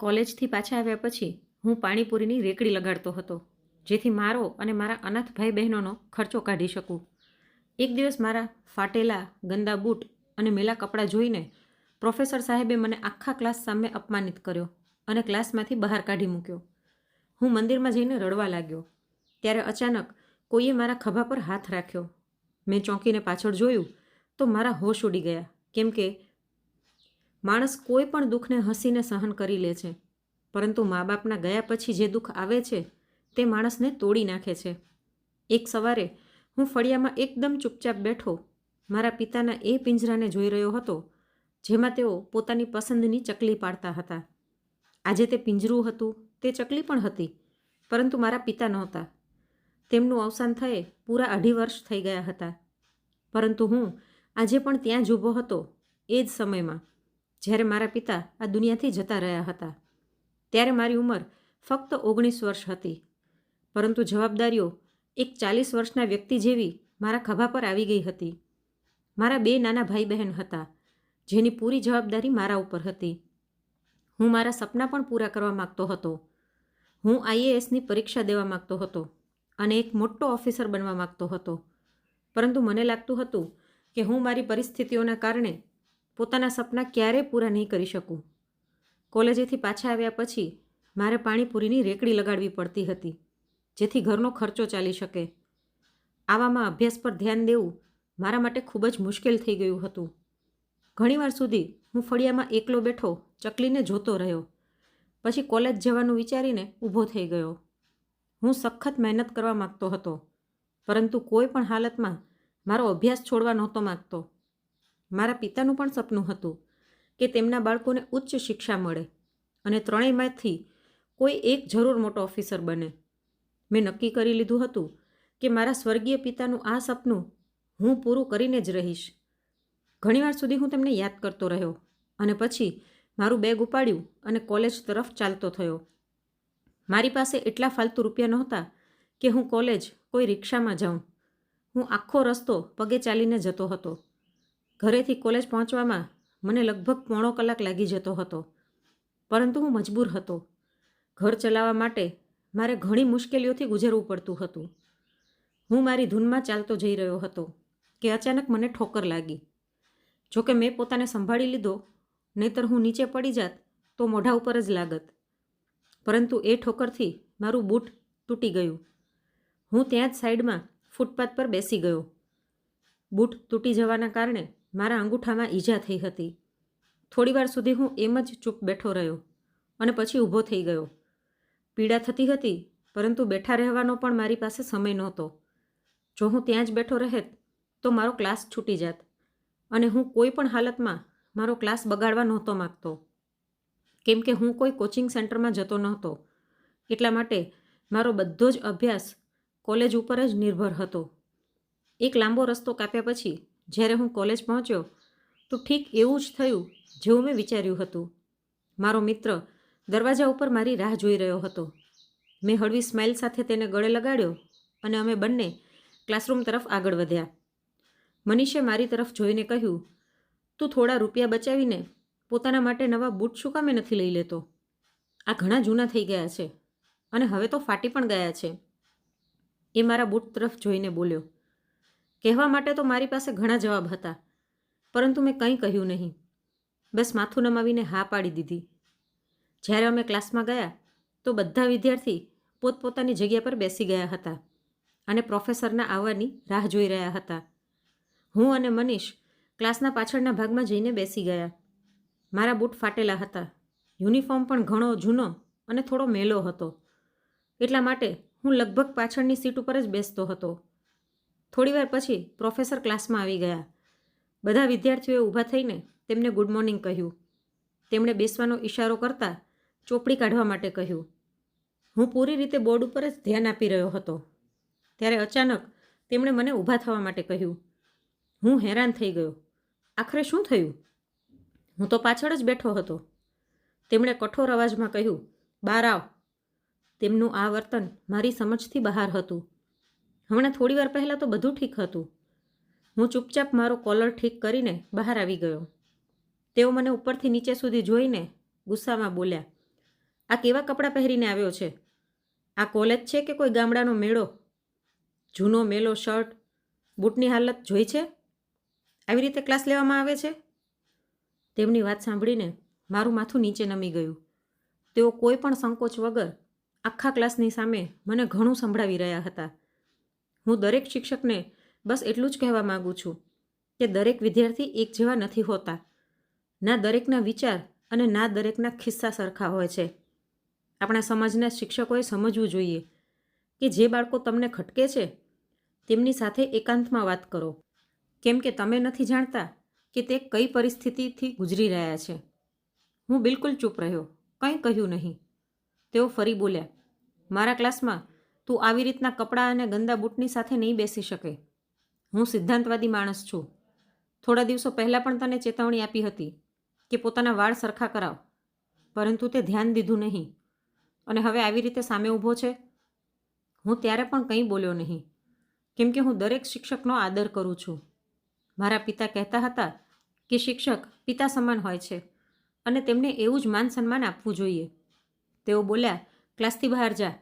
કોલેજથી પાછા આવ્યા પછી હું પાણીપુરીની રેકડી લગાડતો હતો, જેથી મારો અને મારા અનાથ ભાઈ બહેનોનો ખર્ચો કાઢી શકું. એક દિવસ મારા ફાટેલા ગંદા બૂટ અને મેલા કપડાં જોઈને પ્રોફેસર સાહેબે મને આખા ક્લાસ સામે અપમાનિત કર્યો અને ક્લાસમાંથી બહાર કાઢી મૂક્યો. હું મંદિરમાં જઈને રડવા લાગ્યો, ત્યારે અચાનક કોઈએ મારા ખભા પર હાથ રાખ્યો. મેં ચોંકીને પાછળ જોયું તો મારા હોશ ઉડી ગયા, કેમ કે માણસ કોઈ પણ દુઃખને હસીને સહન કરી લે છે. પરંતુ મા બાપના ગયા પછી જે દુઃખ આવે છે, તે માણસને તોડી નાખે છે. એક સવારે હું ફળિયામાં એકદમ ચૂપચાપ બેઠો, મારા પિતાના એ પિંજરાને જોઈ રહ્યો હતો, જેમાં તેઓ પોતાની પસંદની ચકલી પાડતા હતા. આજે તે પિંજરું હતું, તે ચકલી પણ હતી, પરંતુ મારા પિતા નહોતા. તેમનું અવસાન થયે પૂરા અઢી વર્ષ થઈ ગયા હતા. પરંતુ હું આજે પણ ત્યાં જ ઊભો હતો, એ જ સમયમાં. જ્યારે મારા પિતા આ દુનિયાથી જતા રહ્યા હતા, ત્યારે મારી ઉંમર ફક્ત ઓગણીસ વર્ષ હતી. પરંતુ જવાબદારીઓ એક ચાલીસ વર્ષના વ્યક્તિ જેવી મારા ખભા પર આવી ગઈ હતી. મારા બે નાના ભાઈ બહેન હતા, જેની પૂરી જવાબદારી મારા ઉપર હતી. હું મારા સપના પણ પૂરા કરવા માગતો હતો. હું આઈએએસની પરીક્ષા દેવા માગતો હતો અને એક મોટો ઓફિસર બનવા માગતો હતો. પરંતુ મને લાગતું હતું કે હું મારી પરિસ્થિતિઓના કારણે પોતાના સપના ક્યારેય પૂરા નહીં કરી શકું. કોલેજેથી પાછા આવ્યા પછી મારે પાણીપુરીની રેકડી લગાડવી પડતી હતી, જેથી ઘરનો ખર્ચો ચાલી શકે. આવામાં અભ્યાસ પર ધ્યાન દેવું મારા માટે ખૂબ જ મુશ્કેલ થઈ ગયું હતું. ઘણીવાર સુધી હું ફળિયામાં એકલો બેઠો ચકલીને જોતો રહ્યો, પછી કોલેજ જવાનું વિચારીને ઊભો થઈ ગયો. હું સખત મહેનત કરવા માગતો હતો, પરંતુ કોઈ પણ હાલતમાં મારો અભ્યાસ છોડવા નહોતો માગતો. મારા પિતાનું પણ સપનું હતું કે તેમના બાળકોને ઉચ્ચ શિક્ષા મળે અને ત્રણેયમાંથી કોઈ એક જરૂર મોટો ઓફિસર બને. મેં નક્કી કરી લીધું હતું કે મારા સ્વર્ગીય પિતાનું આ સપનું હું પૂરું કરીને જ રહીશ. ઘણીવાર સુધી હું તેમને યાદ કરતો રહ્યો અને પછી મારું બેગ ઉપાડ્યું અને કોલેજ તરફ ચાલતો થયો. મારી પાસે એટલા ફાલતુ રૂપિયા નહોતા કે હું કોલેજ કોઈ રિક્ષામાં જાઉં. હું આખો રસ્તો પગે ચાલીને જતો હતો. ઘરેથી કોલેજ પહોંચવામાં મને લગભગ પોણો કલાક લાગી જતો હતો. પરંતુ હું મજબૂર હતો. ઘર ચલાવવા માટે મારે ઘણી મુશ્કેલીઓથી ગુજરવું પડતું હતું. હું મારી ધૂનમાં ચાલતો જઈ રહ્યો હતો કે અચાનક મને ઠોકર લાગી. જોકે મેં પોતાને સંભાળી લીધો, નહીતર હું નીચે પડી જાત તો મોઢા ઉપર જ લાગત. પરંતુ એ ઠોકરથી મારું બૂટ તૂટી ગયું. હું ત્યાં જ સાઈડમાં ફૂટપાથ પર બેસી ગયો. બૂટ તૂટી જવાના કારણે મારા અંગૂઠામાં ઈજા થઈ હતી. થોડીવાર સુધી હું એમ જ ચૂપ બેઠો રહ્યો અને પછી ઊભો થઈ ગયો. પીડા થતી હતી, પરંતુ બેઠા રહેવાનો પણ મારી પાસે સમય નહોતો. જો હું ત્યાં જ બેઠો રહેત, તો મારો ક્લાસ છૂટી જાત અને હું કોઈ પણ હાલતમાં મારો ક્લાસ બગાડવા નહોતો માગતો. કેમ કે હું કોઈ કોચિંગ સેન્ટરમાં જતો નહોતો, એટલા માટે મારો બધો જ અભ્યાસ કોલેજ ઉપર જ નિર્ભર હતો. એક લાંબો રસ્તો કાપ્યા પછી જ્યારે હું કોલેજ પહોંચ્યો, તો ઠીક એવું જ થયું જેવું મેં વિચાર્યું હતું. મારો મિત્ર દરવાજા ઉપર મારી રાહ જોઈ રહ્યો હતો. મેં હળવી સ્માઇલ સાથે તેને ગળે લગાડ્યો અને અમે બંને ક્લાસરૂમ તરફ આગળ વધ્યા. મનીષે મારી તરફ જોઈને કહ્યું, તું થોડા રૂપિયા બચાવીને પોતાના માટે નવા બૂટ શું કામે નથી લઈ લેતો? આ ઘણા જૂના થઈ ગયા છે અને હવે તો ફાટી પણ ગયા છે. એ મારા બૂટ તરફ જોઈને બોલ્યો કહેવા માટે તો મારી પાસે ઘણા જવાબ હતા, પરંતુ મેં કંઈ કહ્યું નહીં. બસ માથું નમાવીને હા પાડી દીધી. જ્યારે અમે ક્લાસમાં ગયા, તો બધા વિદ્યાર્થી પોતપોતાની જગ્યા પર બેસી ગયા હતા અને પ્રોફેસરના આવવાની રાહ જોઈ રહ્યા હતા. હું અને મનીષ ક્લાસના પાછળના ભાગમાં જઈને બેસી ગયા. મારા બૂટ ફાટેલા હતા. યુનિફોર્મ પણ ઘણો જૂનો અને થોડો મેલો હતો. એટલા માટે હું લગભગ પાછળની સીટ ઉપર જ બેસતો હતો. થોડીવાર પછી પ્રોફેસર ક્લાસમાં આવી ગયા. બધા વિદ્યાર્થીઓએ ઊભા થઈને તેમને ગુડ મોર્નિંગ કહ્યું. તેમણે બેસવાનો ઇશારો કરતા ચોપડી કાઢવા માટે કહ્યું, હું પૂરી રીતે બોર્ડ ઉપર જ ધ્યાન આપી રહ્યો હતો. ત્યારે અચાનક તેમણે મને ઊભા થવા માટે કહ્યું, હું હેરાન થઈ ગયો. આખરે શું થયું? હું તો પાછળ જ બેઠો હતો. તેમણે કઠોર અવાજમાં કહ્યું બહાર આવ. તેમનું આ વર્તન મારી સમજથી બહાર હતું. હમણાં થોડી વાર પહેલાં તો બધું ઠીક હતું. હું ચૂપચાપ મારો કોલર ઠીક કરીને બહાર આવી ગયો. તેઓ મને ઉપરથી નીચે સુધી જોઈને ગુસ્સામાં બોલ્યા, આ કેવા કપડાં પહેરીને આવ્યો છે? આ કોલેજ છે કે કોઈ ગામડાનો મેળો? જૂનો મેલો શર્ટ? બૂટની હાલત જોઈ છે? આવી રીતે ક્લાસ લેવામાં આવે છે? તેમની વાત સાંભળીને મારું માથું નીચે નમી ગયું. તેઓ કોઈ પણ સંકોચ વગર આખા ક્લાસની સામે મને ઘણું સંભળાવી રહ્યા હતા. હું દરેક શિક્ષકને બસ એટલું જ કહેવા માગું છું કે દરેક વિદ્યાર્થી એક જેવા નથી હોતા. ના દરેકના વિચાર અને ના દરેકના ખિસ્સા સરખા હોય છે. આપણા સમાજના શિક્ષકોએ સમજવું જોઈએ કે જે બાળકો તમને ખટકે છે, તેમની સાથે એકાંતમાં વાત કરો. કેમ કે તમે નથી જાણતા કે તે કઈ પરિસ્થિતિથી ગુજરી રહ્યા છે. હું બિલકુલ ચૂપ રહ્યો, કંઈ કહ્યું નહીં. તેઓ ફરી બોલ્યા, મારા ક્લાસમાં તું આવી રીતના કપડાં અને ગંદા બૂટની સાથે નહીં બેસી શકે. હું સિદ્ધાંતવાદી માણસ છું. થોડા દિવસો પહેલાં પણ તને ચેતવણી આપી હતી કે પોતાના વાળ સરખા કરાવ. પરંતુ તે ધ્યાન દીધું નહીં. અને હવે આવી રીતે સામે ઊભો છે? હું ત્યારે પણ કંઈ બોલ્યો નહીં. કેમ કે હું દરેક શિક્ષકનો આદર કરું છું. મારા પિતા કહેતા હતા કે શિક્ષક પિતા સમાન હોય છે અને તેમને એવું જ માન સન્માન આપવું જોઈએ. તેઓ બોલ્યા, ક્લાસથી બહાર જા.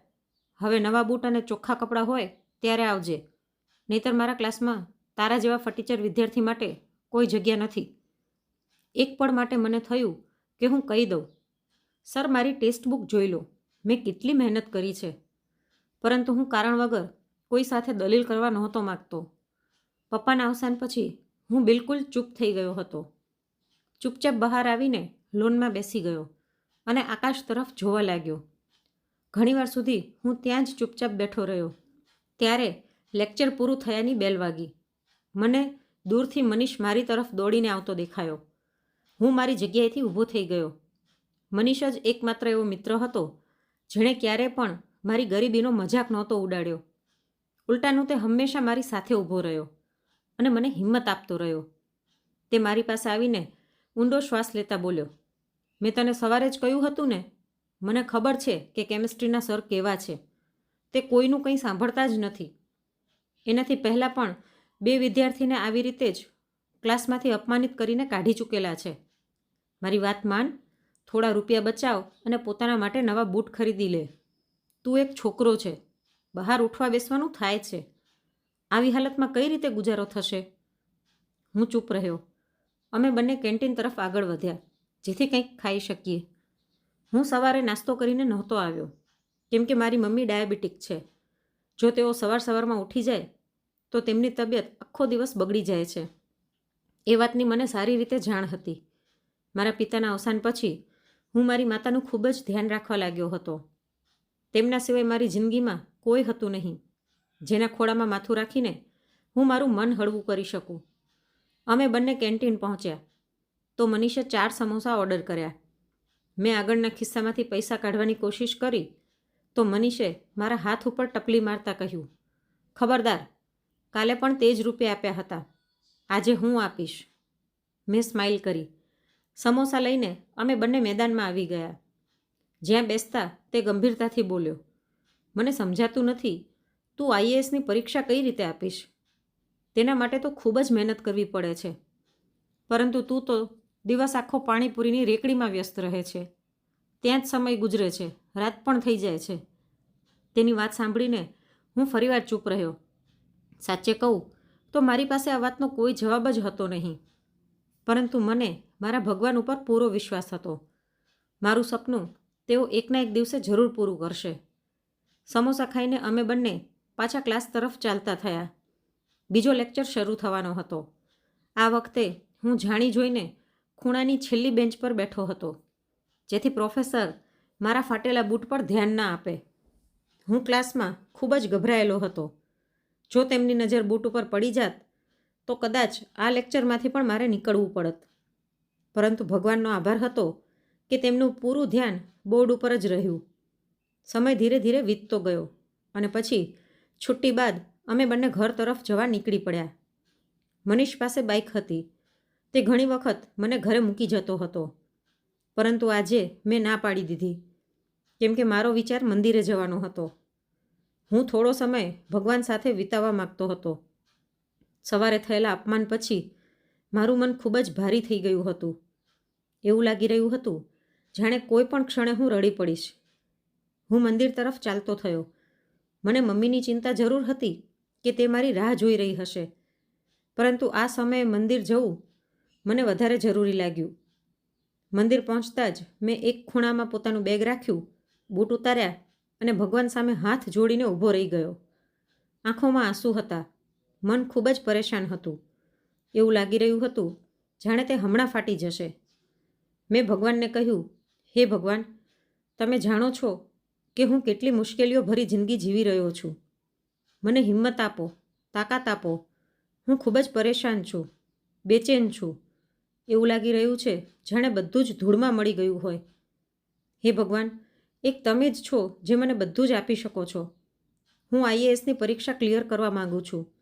હવે નવા બૂટ અને ચોખ્ખા કપડાં હોય ત્યારે આવજે. નહીતર મારા ક્લાસમાં તારા જેવા ફટીચર વિદ્યાર્થી માટે કોઈ જગ્યા નથી. એક પળ માટે મને થયું કે હું કહી દઉં, સર, મારી ટેક્સ્ટ બુક જોઈ લો. મેં કેટલી મહેનત કરી છે. પરંતુ હું કારણ વગર કોઈ સાથે દલીલ કરવા નહોતો માગતો. પપ્પાના અવસાન પછી હું બિલકુલ ચૂપ થઈ ગયો હતો. ચૂપચાપ બહાર આવીને લોનમાં બેસી ગયો અને આકાશ તરફ જોવા લાગ્યો. ઘણીવાર સુધી હું ત્યાં જ ચૂપચાપ બેઠો રહ્યો. ત્યારે લેક્ચર પૂરું થયાની બેલ વાગી. મને દૂરથી મનીષ મારી તરફ દોડીને આવતો દેખાયો. હું મારી જગ્યાએથી ઊભો થઈ ગયો. મનીષ જ એકમાત્ર એવો મિત્ર હતો, જેણે ક્યારે પણ મારી ગરીબીનો મજાક નહોતો ઉડાડ્યો. ઉલટાનું તે હંમેશા મારી સાથે ઊભો રહ્યો અને મને હિંમત આપતો રહ્યો. તે મારી પાસે આવીને ઊંડો શ્વાસ લેતા બોલ્યો, મેં તને સવારે જ કહ્યું હતું ને મને ખબર છે કે કેમિસ્ટ્રીના સર કેવા છે. તે કોઈનું કંઈ સાંભળતા જ નથી. એનાથી પહેલાં પણ બે વિદ્યાર્થીને આવી રીતે જ ક્લાસમાંથી અપમાનિત કરીને કાઢી ચૂકેલા છે. મારી વાત માન, થોડા રૂપિયા બચાવ અને પોતાના માટે નવા બૂટ ખરીદી લે. તું એક છોકરો છે. બહાર ઉઠવા બેસવાનું થાય છે. આવી હાલતમાં કઈ રીતે ગુજારો થશે? હું ચૂપ રહ્યો. અમે બંને કેન્ટીન તરફ આગળ વધ્યા, જેથી કંઈક ખાઈ શકીએ. હું સવારે નાસ્તો કરીને નહોતો આવ્યો. કેમ કે મારી મમ્મી ડાયાબિટીક છે. જો તેઓ સવાર સવારમાં ઉઠી જાય, તો તેમની તબિયત આખો દિવસ બગડી જાય છે. એ વાતની મને સારી રીતે જાણ હતી. મારા પિતાના અવસાન પછી હું મારી માતાનું ખૂબ જ ધ્યાન રાખવા લાગ્યો હતો. તેમના સિવાય મારી જિંદગીમાં કોઈ હતું નહીં. જેના ખોળામાં માથું રાખીને હું મારું મન હળવું કરી શકું. અમે બંને કેન્ટીન પહોંચ્યા. તો મનીષે ચાર સમોસા ઓર્ડર કર્યા. મેં આગળના ખિસ્સામાંથી પૈસા કાઢવાની કોશિશ કરી તો મનીષે મારા હાથ ઉપર ટપલી મારતા કહ્યું, ખબરદાર, કાલે પણ તે જ રૂપિયા આપ્યા હતા. આજે હું આપીશ. મેં સ્માઇલ કરી. સમોસા લઈને અમે બંને મેદાનમાં આવી ગયા. જ્યાં બેસતા તે ગંભીરતાથી બોલ્યો, મને સમજાતું નથી, તું આઈએએસની પરીક્ષા કઈ રીતે આપીશ? તેના માટે તો ખૂબ જ મહેનત કરવી પડે છે. પરંતુ તું તો દિવસ આખો પાણીપુરીની રેકડીમાં વ્યસ્ત રહે છે. ત્યાં જ સમય ગુજરે છે. રાત પણ થઈ જાય છે. તેની વાત સાંભળીને હું ફરીવાર ચૂપ રહ્યો. સાચે કહું તો મારી પાસે આ વાતનો કોઈ જવાબ જ હતો નહીં. પરંતુ મને મારા ભગવાન ઉપર પૂરો વિશ્વાસ હતો. મારું સપનું તેઓ એકના એક દિવસે જરૂર પૂરું કરશે. સમોસા ખાઈને અમે બંને પાછા ક્લાસ તરફ ચાલતા થયા. બીજો લેક્ચર શરૂ થવાનો હતો. આ વખતે હું જાણી જોઈને ખૂણાની છેલ્લી બેન્ચ પર બેઠો હતો. જેથી પ્રોફેસર મારા ફાટેલા બૂટ પર ધ્યાન ના આપે. હું ક્લાસમાં ખૂબ જ ગભરાયેલો હતો. જો તેમની નજર બૂટ ઉપર પડી જાત, તો કદાચ આ લેક્ચરમાંથી પણ મારે નીકળવું પડત. પરંતુ ભગવાનનો આભાર હતો કે તેમનું પૂરું ધ્યાન બોર્ડ ઉપર જ રહ્યું. સમય ધીરે ધીરે વીતતો ગયો અને પછી છુટ્ટી બાદ અમે બંને ઘર તરફ જવા નીકળી પડ્યા. મનીષ પાસે બાઇક હતી. તે ઘણી વખત મને ઘરે મૂકી જતો હતો. પરંતુ આજે મેં ના પાડી દીધી, કેમ કે મારો વિચાર મંદિરે જવાનો હતો. હું થોડો સમય ભગવાન સાથે વિતાવવા માગતો હતો. સવારે થયેલા અપમાન પછી મારું મન ખૂબ જ ભારી થઈ ગયું હતું. એવું લાગી રહ્યું હતું, જાણે કોઈ પણ ક્ષણે હું રડી પડીશ. હું મંદિર તરફ ચાલતો થયો. મને મમ્મીની ચિંતા જરૂર હતી કે તે મારી રાહ જોઈ રહી હશે. પરંતુ આ સમયે મંદિર જવું મને વધારે જરૂરી લાગ્યું. મંદિર પહોંચતા જ મેં એક ખૂણામાં પોતાનું બેગ રાખ્યું, બૂટ ઉતાર્યા અને ભગવાન સામે હાથ જોડીને ઊભો રહી ગયો. આંખોમાં આંસુ હતા. મન ખૂબ જ પરેશાન હતું. એવું લાગી રહ્યું હતું, જાણે તે હમણાં ફાટી જશે. મેં ભગવાનને કહ્યું, હે ભગવાન, તમે જાણો છો કે હું કેટલી મુશ્કેલીઓ ભરી જિંદગી જીવી રહ્યો છું. મને હિંમત આપો, તાકાત આપો. હું ખૂબ જ પરેશાન છું, બેચેન છું. એવું લાગી રહ્યું છે જાણે બધું જ ધૂળમાં મળી ગયું હોય. હે ભગવાન, એક તમે જ છો જે મને બધું જ આપી શકો છો. હું આઈએએસની પરીક્ષા ક્લિયર કરવા માગું છું.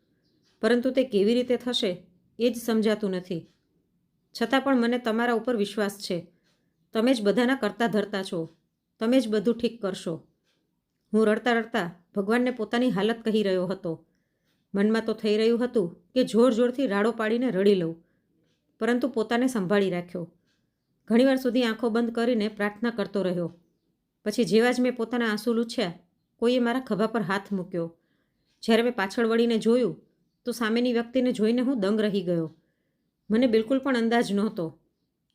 પરંતુ તે કેવી રીતે થશે એ જ સમજાતું નથી. છતાં પણ મને તમારા ઉપર વિશ્વાસ છે. તમે જ બધાના કરતા ધરતા છો. તમે જ બધું ઠીક કરશો. હું રડતા રડતા ભગવાનને પોતાની હાલત કહી રહ્યો હતો. મનમાં તો થઈ રહ્યું હતું કે જોર જોરથી રાડો પાડીને રડી લઉં. પરંતુ પોતાને સંભાળી રાખ્યો. ઘણીવાર સુધી આંખો બંધ કરીને પ્રાર્થના કરતો રહ્યો. પછી જેવા જ મેં પોતાના આંસુ લૂછ્યા, કોઈએ મારા ખભા પર હાથ મૂક્યો. જ્યારે મેં પાછળ વળીને જોયું, તો સામેની વ્યક્તિને જોઈને હું દંગ રહી ગયો. મને બિલકુલ પણ અંદાજ નહોતો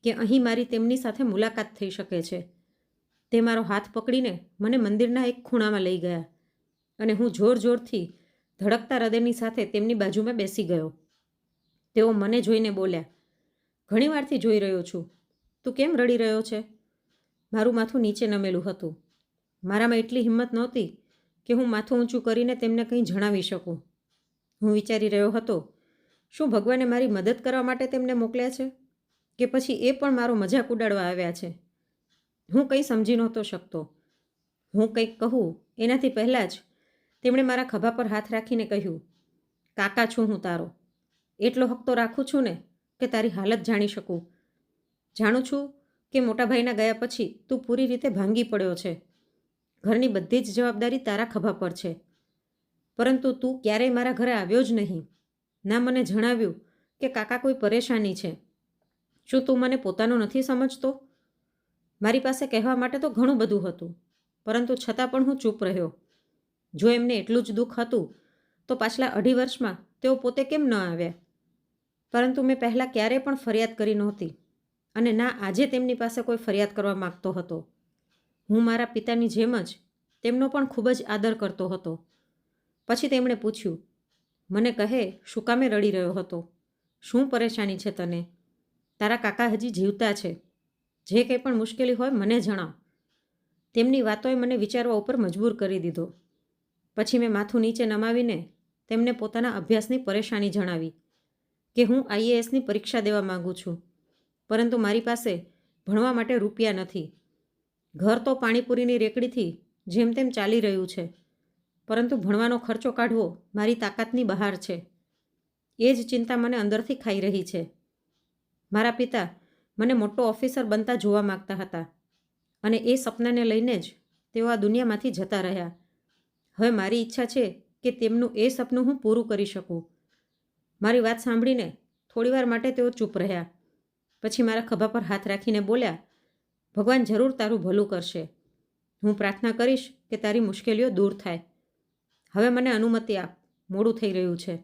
કે અહીં મારી તેમની સાથે મુલાકાત થઈ શકે છે. તે મારો હાથ પકડીને મને મંદિરના એક ખૂણામાં લઈ ગયા અને હું જોર જોરથી ધડકતા હૃદયની સાથે તેમની બાજુમાં બેસી ગયો. તેઓ મને જોઈને બોલ્યા ઘણીવારથી જોઈ રહ્યો છું. તું કેમ રડી રહ્યો છે? મારું માથું નીચે નમેલું હતું. મારામાં એટલી હિંમત નહોતી કે હું માથું ઊંચું કરીને તેમને કંઈ જણાવી શકું. હું વિચારી રહ્યો હતો, શું ભગવાને મારી મદદ કરવા માટે તેમને મોકલ્યા છે? કે પછી એ પણ મારો મજાક ઉડાડવા આવ્યા છે? હું કંઈ સમજી નહોતો શકતો. હું કંઈક કહું, એનાથી પહેલાં જ તેમણે મારા ખભા પર હાથ રાખીને કહ્યું, કાકા છું હું તારો. એટલો હક તો રાખું છું ને કે તારી હાલત જાણી શકું? જાણું છું કે મોટાભાઈના ગયા પછી તું પૂરી રીતે ભાંગી પડ્યો છે. ઘરની બધી જ જવાબદારી તારા ખભા પર છે. પરંતુ તું ક્યારેય મારા ઘરે આવ્યો જ નહીં. ના મને જણાવ્યું કે કાકા કોઈ પરેશાની છે. શું તું મને પોતાનો નથી સમજતો? મારી પાસે કહેવા માટે તો ઘણું બધું હતું, પરંતુ છતાં પણ હું ચૂપ રહ્યો. જો એમને એટલું જ દુઃખ હતું, તો પાછલા અઢી વર્ષમાં તેઓ પોતે કેમ ન આવ્યા? પરંતુ મેં પહેલાં ક્યારેય પણ ફરિયાદ કરી નહોતી. અને ના, આજે તેમની પાસે કોઈ ફરિયાદ કરવા માગતો હતો. હું મારા પિતાની જેમ જ તેમનો પણ ખૂબ જ આદર કરતો હતો. પછી તેમણે પૂછ્યું, મને કહે, શું કામે રડી રહ્યો હતો? શું પરેશાની છે તને? તારા કાકા હજી જીવતા છે. જે કંઈ પણ મુશ્કેલી હોય મને જણાવ. તેમની વાતોએ મને વિચારવા ઉપર મજબૂર કરી દીધો. પછી મેં માથું નીચે નમાવીને તેમને પોતાના અભ્યાસની પરેશાની જણાવી. કે હું આઈએએસની પરીક્ષા દેવા માગું છું, પરંતુ મારી પાસે ભણવા માટે રૂપિયા નથી. ઘર તો પાણીપુરીની રેકડીથી જેમ તેમ ચાલી રહ્યું છે, પરંતુ ભણવાનો ખર્ચો કાઢવો મારી તાકાતની બહાર છે. એ જ ચિંતા મને અંદરથી ખાઈ રહી છે. મારા પિતા મને મોટો ઓફિસર બનતા જોવા માગતા હતા અને એ સપનાને લઈને જ તેઓ આ દુનિયામાંથી જતા રહ્યા. હવે મારી ઈચ્છા છે કે તેમનું એ સપનું હું પૂરું કરી શકું. મારી વાત સાંભળીને થોડીવાર માટે તેઓ ચૂપ રહ્યા. પછી મારા ખભા પર હાથ રાખીને બોલ્યા, ભગવાન જરૂર તારું ભલું કરશે. હું પ્રાર્થના કરીશ કે તારી મુશ્કેલીઓ દૂર થાય. હવે મને અનુમતિ આપ. મોડું થઈ રહ્યું છે.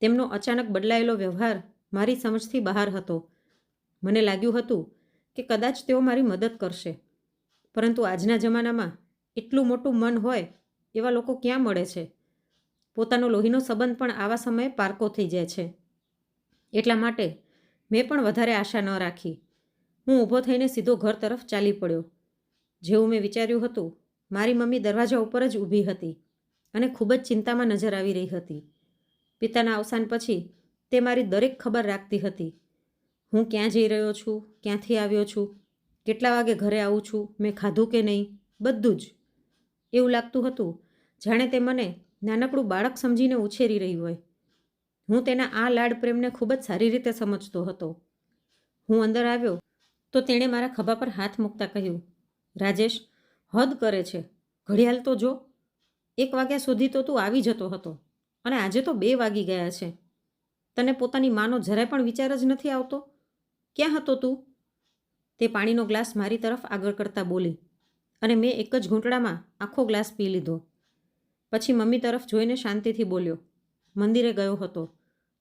તેમનો અચાનક બદલાયેલો વ્યવહાર મારી સમજથી બહાર હતો. મને લાગ્યું હતું કે કદાચ તેઓ મારી મદદ કરશે. પરંતુ આજના જમાનામાં એટલું મોટું મન હોય એવા લોકો ક્યાં મળે છે? પોતાનો લોહીનો સંબંધ પણ આવા સમયે પારકો થઈ જાય છે. એટલા માટે મેં પણ વધારે આશા ન રાખી. હું ઊભો થઈને સીધો ઘર તરફ ચાલી પડ્યો. જેવું મેં વિચાર્યું હતું, મારી મમ્મી દરવાજા ઉપર જ ઊભી હતી અને ખૂબ જ ચિંતામાં નજર આવી રહી હતી. પિતાના અવસાન પછી તે મારી દરેક ખબર રાખતી હતી. હું ક્યાં જઈ રહ્યો છું, ક્યાંથી આવ્યો છું, કેટલા વાગે ઘરે આવું છું, મેં ખાધું કે નહીં, બધું જ. એવું લાગતું હતું. જાણે તે મને નાનકડું બાળક સમજીને ઉછેરી રહ્યું હોય. હું તેના આ લાડ પ્રેમને ખૂબ જ સારી રીતે સમજતો હતો. હું અંદર આવ્યો તો તેણે મારા ખભા પર હાથ મૂકતા કહ્યું, રાજેશ, હદ કરે છે. ઘડિયાળ તો જો. એક વાગ્યા સુધી તો તું આવી જતો હતો અને આજે તો બે વાગી ગયા છે. તને પોતાની માનો જરાય પણ વિચાર જ નથી આવતો? ક્યાં હતો તું? તે પાણીનો ગ્લાસ મારી તરફ આગળ કરતા બોલી અને મેં એક જ ઘૂંટડામાં આખો ગ્લાસ પી લીધો. પછી મમ્મી તરફ જોઈને શાંતિથી બોલ્યો, મંદિરે ગયો હતો.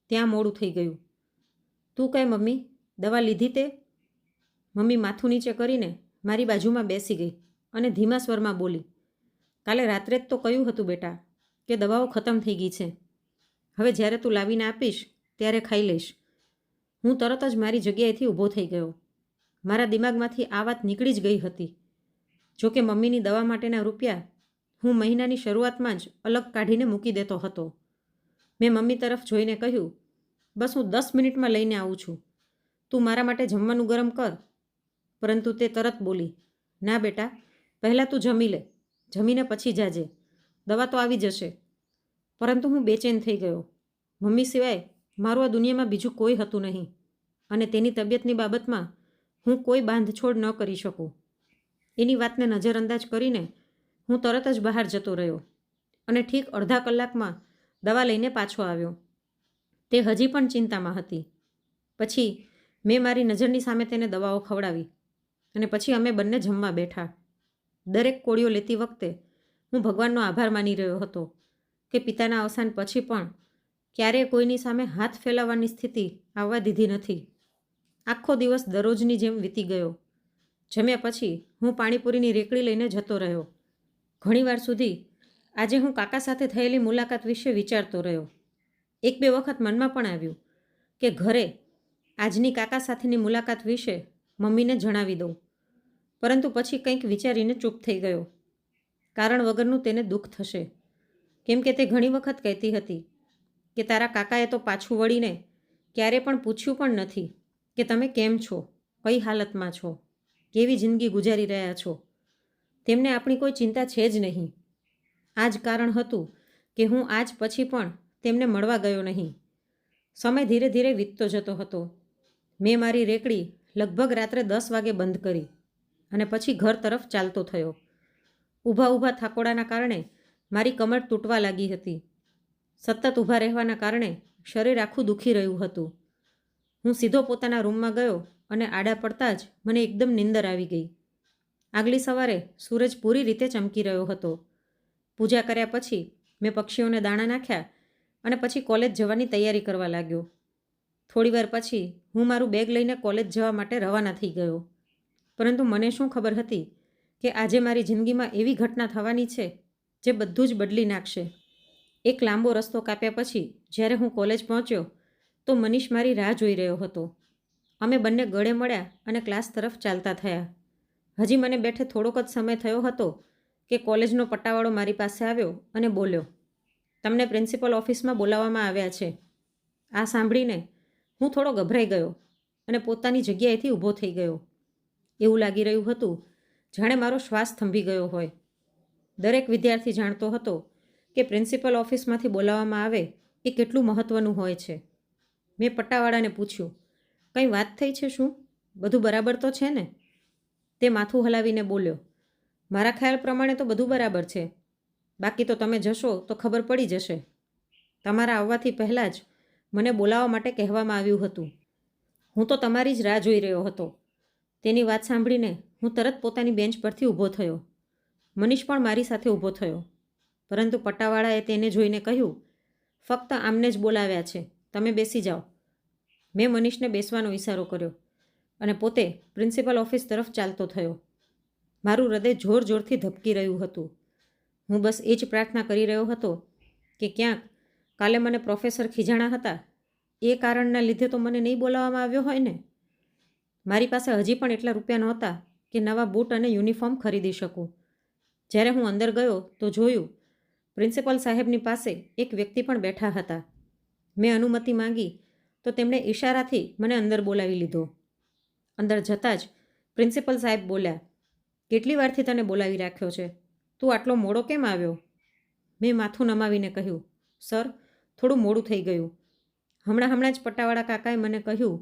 ત્યાં મોડું થઈ ગયું. તું કહે મમ્મી? દવા લીધી તે? મમ્મી માથું નીચે કરીને મારી બાજુમાં બેસી ગઈ અને ધીમા સ્વરમાં બોલી, કાલે રાત્રે જ તો કહ્યું હતું બેટા કે દવાઓ ખતમ થઈ ગઈ છે. હવે જ્યારે તું લાવીને આપીશ, ત્યારે ખાઈ લઈશ. હું તરત જ મારી જગ્યાએથી ઊભો થઈ ગયો. મારા દિમાગમાંથી આ વાત નીકળી જ ગઈ હતી. જોકે મમ્મીની દવા માટેના રૂપિયા હું મહિનાની શરૂઆતમાં જ અલગ કાઢીને મૂકી દેતો હતો. મેં મમ્મી તરફ જોઈને કહ્યું, બસ હું દસ મિનિટમાં લઈને આવું છું. તું મારા માટે જમવાનું ગરમ કર. પરંતુ તે તરત બોલી, ના બેટા, પહેલાં તું જમી લે. જમીને પછી જાજે. દવા તો આવી જશે. પરંતુ હું બેચેન થઈ ગયો. મમ્મી સિવાય મારું આ દુનિયામાં બીજું કોઈ હતું નહીં અને તેની તબિયતની બાબતમાં હું કોઈ બાંધછોડ ન કરી શકું. એની વાતને નજરઅંદાજ કરીને હું તરત જ બહાર જતો રહ્યો અને ઠીક અડધા કલાકમાં દવા લઈને પાછો આવ્યો. તે હજી પણ ચિંતામાં હતી. પછી મેં મારી નજરની સામે તેને દવાઓ ખવડાવી અને પછી અમે બંને જમવા બેઠા. દરેક કોળીઓ લેતી વખતે હું ભગવાનનો આભાર માની રહ્યો હતો કે પિતાના અવસાન પછી પણ ક્યારેય કોઈની સામે હાથ ફેલાવવાની સ્થિતિ આવવા દીધી નથી. આખો દિવસ દરરોજની જેમ વીતી ગયો. જમ્યા પછી હું પાણીપુરીની રેકડી લઈને જતો રહ્યો. ઘણીવાર સુધી આજે હું કાકા સાથે થયેલી મુલાકાત વિશે વિચારતો રહ્યો. એક બે વખત મનમાં પણ આવ્યું કે ઘરે આજની કાકા સાથેની મુલાકાત વિશે મમ્મીને જણાવી દઉં. પરંતુ પછી કંઈક વિચારીને ચૂપ થઈ ગયો. કારણ વગરનું તેને દુઃખ થશે. કેમ કે તે ઘણી વખત કહેતી હતી કે તારા કાકાએ તો પાછું વળીને ક્યારે પણ પૂછ્યું પણ નથી કે તમે કેમ છો, કઈ હાલતમાં છો, કેવી જિંદગી ગુજારી રહ્યા છો. તેમને આપણી કોઈ ચિંતા છે જ નહીં. આ જ કારણ હતું કે હું આજ પછી પણ તેમને મળવા ગયો નહીં. સમય ધીરે ધીરે વીતતો જતો હતો. મેં મારી રેકડી લગભગ રાત્રે દસ વાગે બંધ કરી અને પછી ઘર તરફ ચાલતો થયો. ઊભા ઊભા થાકોડાના કારણે મારી કમર તૂટવા લાગી હતી. સતત ઊભા રહેવાના કારણે શરીર આખું દુખી રહ્યું હતું. હું સીધો પોતાના રૂમમાં ગયો અને આડા પડતા જ મને એકદમ નિંદર આવી ગઈ. આગલી સવારે સૂરજ પૂરી રીતે ચમકી રહ્યો હતો. પૂજા કર્યા પછી મેં પક્ષીઓને દાણા નાખ્યા અને પછી કોલેજ જવાની તૈયારી કરવા લાગ્યો. થોડીવાર પછી હું મારું બેગ લઈને કોલેજ જવા માટે રવાના થઈ ગયો. પરંતુ મને શું ખબર હતી કે આજે મારી જિંદગીમાં એવી ઘટના થવાની છે જે બધું જ બદલી નાખશે. એક લાંબો રસ્તો કાપ્યા પછી જ્યારે હું કોલેજ પહોંચ્યો તો મનીષ મારી રાહ જોઈ રહ્યો હતો. અમે બંને ગળે મળ્યા અને ક્લાસ તરફ ચાલતા થયા. હજી મને બેઠે થોડોક જ સમય થયો હતો કે કોલેજનો પટ્ટાવાળો મારી પાસે આવ્યો અને બોલ્યો, તમને પ્રિન્સિપલ ઓફિસમાં બોલાવવામાં આવ્યા છે. આ સાંભળીને હું થોડો ગભરાઈ ગયો અને પોતાની જગ્યાએથી ઊભો થઈ ગયો. એવું લાગી રહ્યું હતું જાણે મારો શ્વાસ થંભી ગયો હોય. દરેક વિદ્યાર્થી જાણતો હતો કે પ્રિન્સિપલ ઓફિસમાંથી બોલાવવામાં આવે એ કેટલું મહત્ત્વનું હોય છે. મેં પટ્ટાવાળાને પૂછ્યું, કંઈ વાત થઈ છે શું? બધું બરાબર તો છે ને? તે માથું હલાવીને બોલ્યો, મારા ખ્યાલ પ્રમાણે તો બધું બરાબર છે. બાકી તો તમે જશો તો ખબર પડી જશે. તમારા આવવાથી પહેલાં જ મને બોલાવવા માટે કહેવામાં આવ્યું હતું. હું તો તમારી જ રાહ જોઈ રહ્યો હતો. તેની વાત સાંભળીને હું તરત પોતાની બેન્ચ પરથી ઊભો થયો. મનીષ પણ મારી સાથે ઊભો થયો. પરંતુ પટ્ટાવાળાએ તેને જોઈને કહ્યું, ફક્ત આમને જ બોલાવ્યા છે. તમે બેસી જાઓ. મેં મનીષને બેસવાનો ઇશારો કર્યો. અને પોતે પ્રિન્સિપલ ઓફિસ તરફ ચાલતો થયો. મારું હૃદય જોર જોરથી ધબકી રહ્યું હતું. હું બસ એ જ પ્રાર્થના કરી રહ્યો હતો કે ક્યાંક કાલે મને પ્રોફેસર ખીજાણા હતા. એ કારણના લીધે તો મને નહીં બોલાવવામાં આવ્યો હોય ને? મારી પાસે હજી પણ એટલા રૂપિયા નહોતા કે નવા બૂટ અને યુનિફોર્મ ખરીદી શકું. જ્યારે હું અંદર ગયો તો જોયું પ્રિન્સિપલ સાહેબની પાસે એક વ્યક્તિ પણ બેઠા હતા. મેં અનુમતિ માંગી તો તેમણે ઈશારાથી મને અંદર બોલાવી લીધો. અંદર જતાં જ પ્રિન્સિપલ સાહેબ બોલ્યા, કેટલી વારથી તને બોલાવી રાખ્યો છે? તું આટલો મોડો કેમ આવ્યો? મેં માથું નમાવીને કહ્યું, સર, થોડું મોડું થઈ ગયું. હમણાં હમણાં જ પટ્ટાવાળા કાકાએ મને કહ્યું,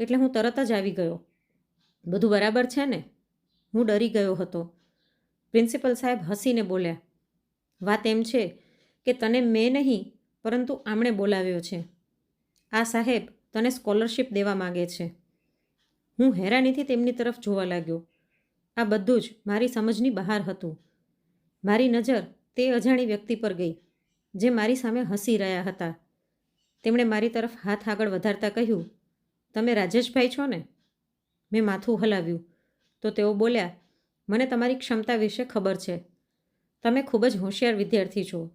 એટલે હું તરત જ આવી ગયો. બધું બરાબર છે ને? હું ડરી ગયો હતો. પ્રિન્સિપલ સાહેબ હસીને બોલ્યા, વાત એમ છે કે તને મેં નહીં, પરંતુ આમણે બોલાવ્યો છે. આ સાહેબ તને સ્કોલરશિપ દેવા માગે છે. હું હેરાનીથી તેમની તરફ જોવા લાગ્યો. આ બધું જ મારી સમજની બહાર હતું. મારી નજર તે અજાણી વ્યક્તિ પર ગઈ, જે મારી સામે હસી રહ્યા હતા. તેમણે મારી તરફ હાથ આગળ વધારતા કહ્યું, તમે રાજેશભાઈ છો ને? મેં માથું હલાવ્યું. તો તેઓ બોલ્યા, મને તમારી ક્ષમતા વિશે ખબર છે. તમે ખૂબ જ હોશિયાર વિદ્યાર્થી છો.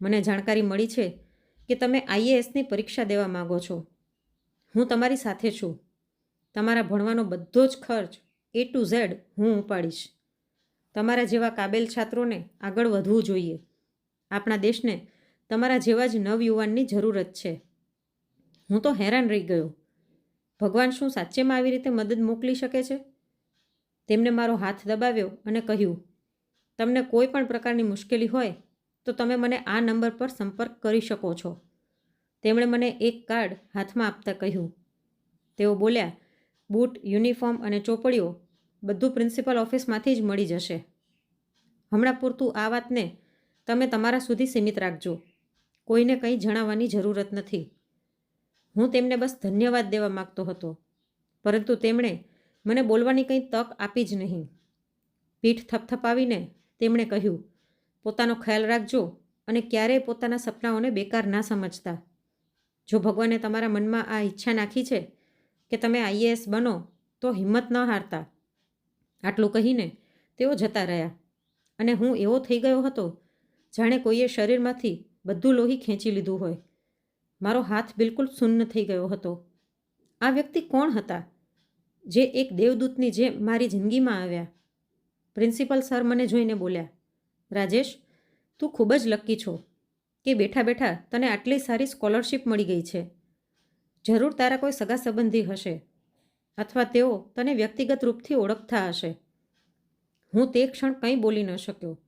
મને જાણકારી મળી છે કે તમે આઈએએસની પરીક્ષા દેવા માગો છો. હું તમારી સાથે છું. તમારા ભણવાનો બધો જ ખર્ચ એ ટુ ઝેડ હું ઉપાડીશ. તમારા જેવા કાબેલ છાત્રોને આગળ વધવું જોઈએ. આપણા દેશને તમારા જેવા જ નવયુવાનની જરૂરત છે. હું તો હેરાન રહી ગયો. ભગવાન શું સાચેમાં આવી રીતે મદદ મોકલી શકે છે? તેમણે મારો હાથ દબાવ્યો અને કહ્યું, તમને કોઈ પણ પ્રકારની મુશ્કેલી હોય તો તમે મને આ નંબર પર સંપર્ક કરી શકો છો. તેમણે મને એક કાર્ડ હાથમાં આપતા કહ્યું. તેઓ બોલ્યા બૂટ, યુનિફોર્મ અને ચોપડીઓ બધું પ્રિન્સિપલ ઓફિસમાંથી જ મળી જશે. હમણાં પૂરતું આ વાતને તમે તમારા સુધી સીમિત રાખજો. કોઈને કંઈ જણાવવાની જરૂરત નથી. હું તેમને બસ ધન્યવાદ દેવા માગતો હતો, પરંતુ તેમણે મને બોલવાની કંઈ તક આપી જ નહીં. પીઠ થપથપાવીને તેમણે કહ્યું, પોતાનો ખ્યાલ રાખજો અને ક્યારેય પોતાના સપનાઓને બેકાર ના સમજતા. જો ભગવાને તમારા મનમાં આ ઈચ્છા નાખી છે કે તમે આઈએએસ બનો તો હિંમત ન હારતા. આટલું કહીને તેઓ જતા રહ્યા. અને હું એવો થઈ ગયો હતો, જાણે કોઈએ શરીરમાંથી બધું લોહી ખેંચી લીધું હોય. મારો હાથ બિલકુલ શૂન્ય થઈ ગયો હતો. આ વ્યક્તિ કોણ હતા? જે એક દેવદૂતની જેમ મારી જિંદગીમાં આવ્યા. પ્રિન્સિપલ સર મને જોઈને બોલ્યા, રાજેશ, તું ખૂબ જ લક્કી છો કે બેઠા બેઠા તને આટલી સારી સ્કોલરશિપ મળી ગઈ છે. જરૂર તારા કોઈ સગા સંબંધી હશે અથવા તેઓ તને વ્યક્તિગત રૂપથી ઓળખતા હશે. હું તે ક્ષણ કંઈ બોલી ન શક્યો.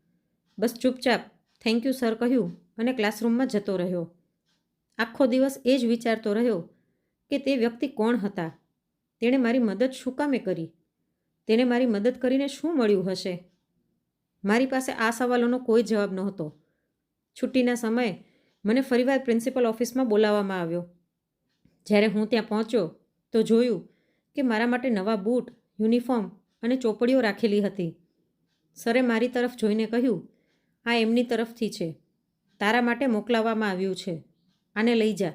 બસ ચૂપચાપ થેન્ક યુ સર કહ્યું અને ક્લાસરૂમમાં જતો રહ્યો. આખો દિવસ એ જ વિચારતો રહ્યો કે તે વ્યક્તિ કોણ હતા? તેણે મારી મદદ શું કામે કરી? તેને મારી મદદ કરીને શું મળ્યું હશે? મારી પાસે આ સવાલોનો કોઈ જવાબ નહોતો. છુટ્ટીના સમયે મને ફરીવાર પ્રિન્સિપલ ઓફિસમાં બોલાવવામાં આવ્યો. જ્યારે હું ત્યાં પહોંચ્યો, તો જોયું કે મારા માટે નવા બૂટ, યુનિફોર્મ અને ચોપડીઓ રાખેલી હતી. સરે મારી તરફ જોઈને કહ્યું, આ એમની તરફથી છે. તારા માટે મોકલાવવામાં આવ્યું છે. આને લઈ જા.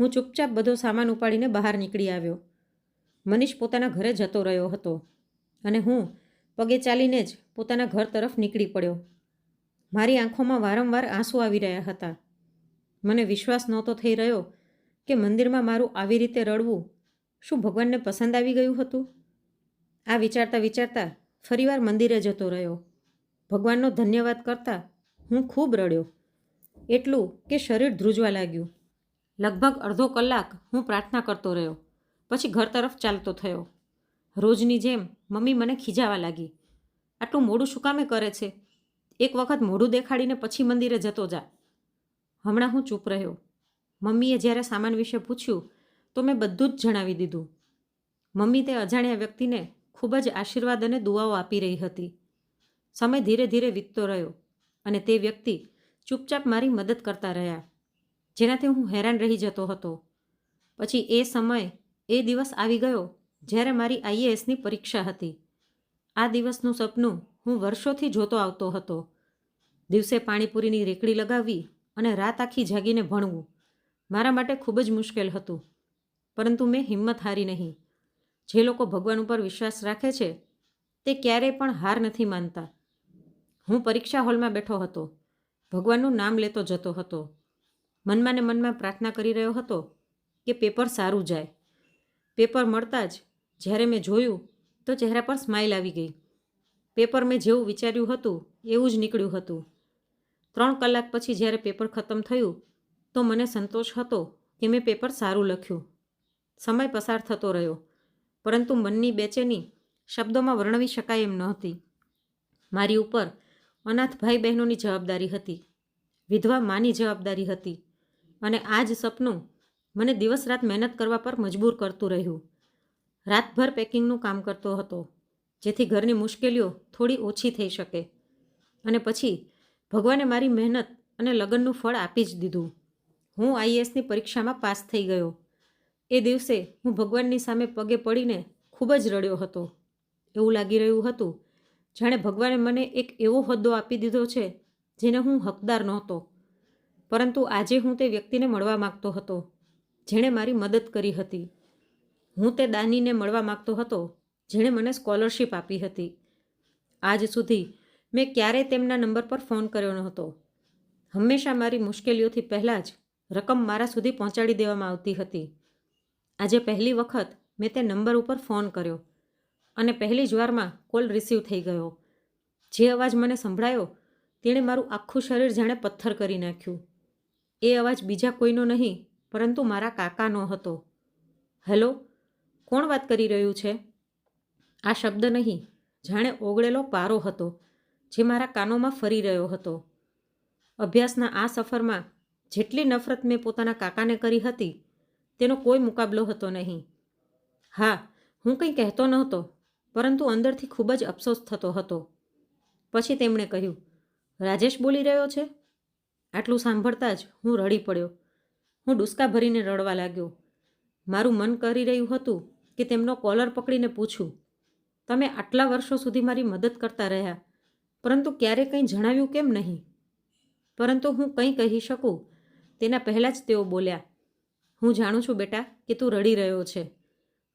હું ચૂપચાપ બધો સામાન ઉપાડીને બહાર નીકળી આવ્યો. મનીષ પોતાના ઘરે જતો રહ્યો હતો અને હું પગે ચાલીને જ પોતાના ઘર તરફ નીકળી પડ્યો. મારી આંખોમાં વારંવાર આંસુ આવી રહ્યા હતા. મને વિશ્વાસ નહોતો થઈ રહ્યો કે મંદિરમાં મારું આવી રીતે રડવું શું ભગવાનને પસંદ આવી ગયું હતું? આ વિચારતા વિચારતા ફરીવાર મંદિરે જતો રહ્યો. ભગવાનનો ધન્યવાદ કરતા હું ખૂબ રડ્યો. એટલું કે શરીર ધ્રુજવા લાગ્યું. લગભગ અડધો કલાક હું પ્રાર્થના કરતો રહ્યો. પછી ઘર તરફ ચાલતો થયો. રોજની જેમ મમ્મી મને ખીજાવા લાગી. આટલું મોડું શું કામે કરે છે? એક વખત મોઢું દેખાડીને પછી મંદિરે જતો જા. હમણાં હું ચૂપ રહ્યો. મમ્મીએ જ્યારે સામાન વિશે પૂછ્યું, તો મેં બધું જ જણાવી દીધું. મમ્મી તે અજાણ્યા વ્યક્તિને ખૂબ જ આશીર્વાદ અને દુઆઓ આપી રહી હતી. સમય ધીરે ધીરે વીતતો રહ્યો અને તે વ્યક્તિ ચૂપચાપ મારી મદદ કરતા રહ્યા, જેનાથી હું હેરાન રહી જતો હતો. પછી એ સમય, એ દિવસ આવી ગયો જ્યારે મારી આઈએએસની પરીક્ષા હતી. આ દિવસનું સપનું હું વર્ષોથી જોતો આવતો હતો. દિવસે પાણીપુરીની રેકડી લગાવવી અને રાત આખી જાગીને ભણવું. મારા માટે ખૂબ જ મુશ્કેલ હતું, પરંતુ મેં હિંમત હારી નહીં. જે લોકો ભગવાન ઉપર વિશ્વાસ રાખે છે, તે ક્યારેય પણ હાર નથી માનતા. હું પરીક્ષા હોલમાં બેઠો હતો. ભગવાનનું નામ લેતો જતો હતો. મનમાં ને મનમાં પ્રાર્થના કરી રહ્યો હતો કે પેપર સારું જાય. પેપર મળતા જ જ્યારે મેં જોયું, તો ચહેરા પર સ્માઇલ આવી ગઈ. પેપર મેં જેવું વિચાર્યું હતું, એવું જ નીકળ્યું હતું. ત્રણ કલાક પછી જ્યારે પેપર ખતમ થયું તો મને સંતોષ હતો કે મેં પેપર સારું લખ્યું. સમય પસાર થતો રહ્યો, પરંતુ મનની બેચેની શબ્દોમાં વર્ણવી શકાય એમ નહોતી. મારી ઉપર અનાથ ભાઈ બહેનોની જવાબદારી હતી, વિધવા માની જવાબદારી હતી અને આ જ સપનું મને દિવસ રાત મહેનત કરવા પર મજબૂર કરતું રહ્યું. રાતભર પેકિંગનું કામ કરતો હતો, જેથી ઘરની મુશ્કેલીઓ થોડી ઓછી થઈ શકે અને પછી ભગવાને મારી મહેનત અને લગ્નનું ફળ આપી જ દીધું. હું આઈએસની પરીક્ષામાં પાસ થઈ ગયો. એ દિવસે હું ભગવાનની સામે પગે પડીને ખૂબ જ રડ્યો હતો. એવું લાગી રહ્યું હતું, જાણે ભગવાને મને એક એવો હોદ્દો આપી દીધો છે, જેને હું હકદાર નહોતો. પરંતુ આજે હું તે વ્યક્તિને મળવા માગતો હતો, જેણે મારી મદદ કરી હતી. હું તે દાનીને મળવા માગતો હતો, જેણે મને સ્કોલરશિપ આપી હતી. આજ સુધી મેં ક્યારેય તેમના નંબર પર ફોન કર્યો નહોતો. હંમેશા મારી મુશ્કેલીઓથી પહેલાં જ રકમ મારા સુધી પહોંચાડી દેવામાં આવતી હતી. આજે પહેલી વખત મેં તે નંબર ઉપર ફોન કર્યો અને પહેલી જ વારમાં કોલ રિસીવ થઈ ગયો. જે અવાજ મને સંભળાયો તેણે મારું આખું શરીર જાણે પથ્થર કરી નાખ્યું. એ અવાજ બીજા કોઈનો નહીં, પરંતુ મારા કાકાનો હતો. હેલો, કોણ વાત કરી રહ્યું છે? આ શબ્દ નહીં, જાણે ઓગળેલો પારો હતો જે મારા કાનોમાં ફરી રહ્યો હતો. અભ્યાસના આ સફરમાં જેટલી નફરત મેં પોતાના કાકાને કરી હતી, તેનો કોઈ મુકાબલો હતો નહીં. હા, હું કંઈ કહેતો નહોતો, પરંતુ અંદરથી ખૂબ જ અફસોસ થતો હતો. પછી તેમણે કહ્યું, રાજેશ બોલી રહ્યો છે? આટલું સાંભળતા જ હું રડી પડ્યો. હું ડુસકા ભરીને રડવા લાગ્યો. મારું મન કરી રહ્યું હતું કે તેમનો કોલર પકડીને પૂછું. તમે આટલા વર્ષો સુધી મારી મદદ કરતા રહ્યા, પરંતુ ક્યારે કંઈ જણાવ્યું કેમ નહીં? પરંતુ હું કંઈ કહી શકું તેના પહેલાં જ તેઓ બોલ્યા, હું જાણું છું બેટા કે તું રડી રહ્યો છે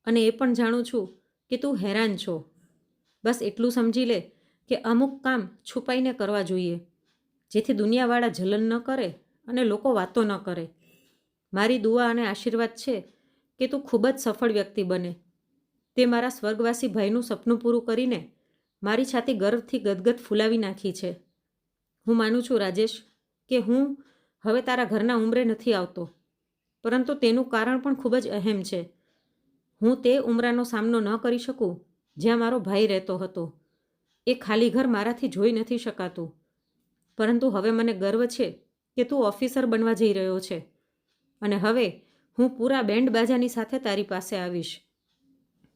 અને એ પણ જાણું છું કે તું હેરાન છો. બસ એટલું સમજી લે કે અમુક કામ છુપાઈને કરવા જોઈએ, જેથી દુનિયાવાળા જલન ન કરે અને લોકો વાતો ન કરે. મારી દુઆ અને આશીર્વાદ છે કે તું ખૂબ જ સફળ વ્યક્તિ બને. તે મારા સ્વર્ગવાસી ભાઈનું સપનું પૂરું કરીને મારી છાતી ગર્વથી ગદગદ ફૂલાવી નાખી છે. હું માનું છું, રાજેશ, કે હું હવે તારા ઘરના ઉંમરે નથી આવતો. પરંતુ તેનું કારણ પણ ખૂબ જ અહેમ છે. હું તે ઉમરાનો સામનો ન કરી શકું, જ્યાં મારો ભાઈ રહેતો હતો. એ ખાલી ઘર મારાથી જોઈ નથી શકાતું. પરંતુ હવે મને ગર્વ છે કે તું ઓફિસર બનવા જઈ રહ્યો છે. અને હવે હું પૂરા બેન્ડ બાજાની સાથે તારી પાસે આવીશ.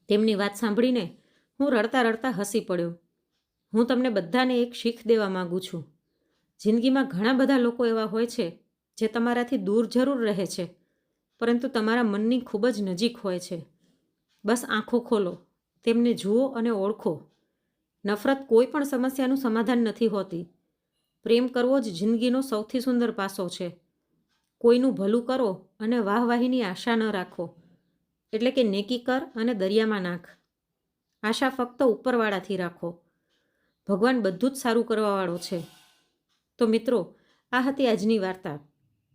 તેમની વાત સાંભળીને હું રડતા રડતા હસી પડ્યો. હું તમને બધાને એક શીખ દેવા માગું છું. જિંદગીમાં ઘણા બધા લોકો એવા હોય છે જે તમારાથી દૂર જરૂર રહે છે, પરંતુ તમારા મનની ખૂબ જ નજીક હોય છે. બસ આંખો ખોલો, તેમને જુઓ અને ઓળખો. નફરત કોઈ પણ સમસ્યાનું સમાધાન નથી હોતી. પ્રેમ કરવો જ જિંદગીનો સૌથી સુંદર પાસો છે. કોઈનું ભલું કરો અને વાહવાહીની આશા ન રાખો. એટલે કે નેકી કર અને દરિયામાં નાખ. આશા ફક્ત ઉપરવાળાથી રાખો. ભગવાન બધું જ સારું કરવાવાળો છે. તો મિત્રો, આ હતી આજની વાર્તા.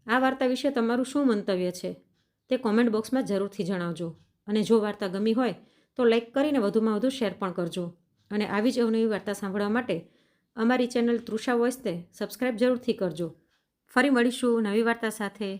આ વાર્તા વિશે તમારું શું મંતવ્ય છે? તે કોમેન્ટ બોક્સમાં જરૂરથી જણાવજો. અને જો વાર્તા ગમી હોય, તો લાઇક કરીને વધુમાં વધુ શેર પણ કરજો. અને આવી જ અવનવી વાર્તા સાંભળવા માટે અમારી ચેનલ તૃષા વોઇસને સબસ્ક્રાઈબ જરૂરથી કરજો. ફરી મળીશું નવી વાર્તા સાથે.